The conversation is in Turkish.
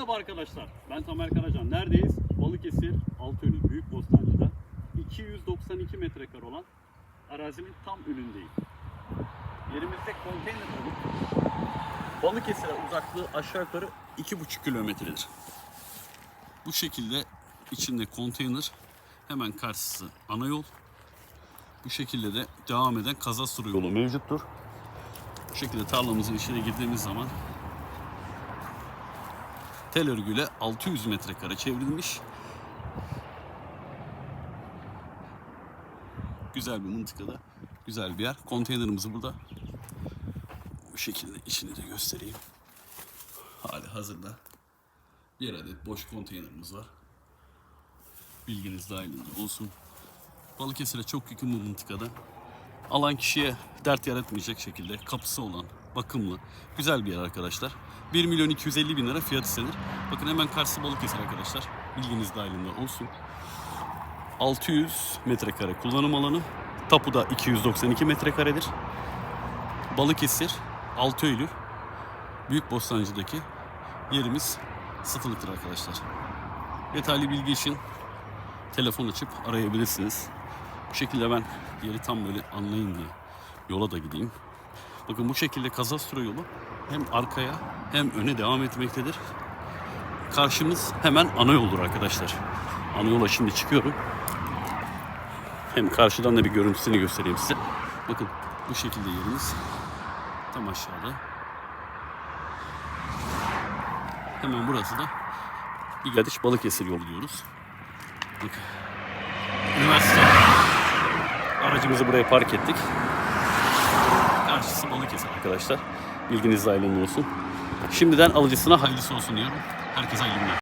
Merhaba arkadaşlar. Ben Tamer Karacan. Neredeyiz? Balıkesir Altınolü Büyük Bostancı'da 292 metrekare olan arazinin tam önündeyim. Yerimizde konteyner olup Balıkesir'e uzaklığı aşağı yukarı 2,5 kilometredir. Bu şekilde içinde konteyner hemen karşısı ana yol. Bu şekilde de devam eden kaza suru yolu mevcuttur. Bu şekilde tarlamızın içine girdiğimiz zaman tel örgüyle 600 metrekare çevrilmiş. Güzel bir mıntıkada, güzel bir yer. Konteynerimizi burada bu şekilde içini de göstereyim. Hali hazırda bir adet boş konteynerimiz var. Bilginiz dahilinde olsun. Balıkesir'e çok yakın bu mıntıkada. Alan kişiye dert yaratmayacak şekilde kapısı olan, bakımlı, güzel bir yer arkadaşlar. 1 milyon 250 bin lira fiyat istenir. Bakın hemen karşısı Balıkesir arkadaşlar. Bilginiz dahilinde olsun. 600 metrekare kullanım alanı. Tapuda 292 metrekaredir. Balıkesir, 6 Eylül, Büyük Bostancı'daki yerimiz sıfırlıktır arkadaşlar. Detaylı bilgi için telefon açıp arayabilirsiniz. Bu şekilde ben yeri tam böyle anlayın diye yola da gideyim. Bakın bu şekilde kazastura yolu hem arkaya hem öne devam etmektedir. Karşımız hemen ana yoldur arkadaşlar. Ana yola şimdi çıkıyorum. Hem karşıdan da bir görüntüsünü göstereyim size. Bakın bu şekilde yerimiz tam aşağıda. Hemen burası da bir Gadiş Balıkesir yolu diyoruz. Bakın. Üniversite Aracımızı buraya park ettik. Arkadaşlar. Bilginiz dahilinde olsun. Şimdiden alıcısına hayırlısı olsun diyorum. Herkese hayırlı günler.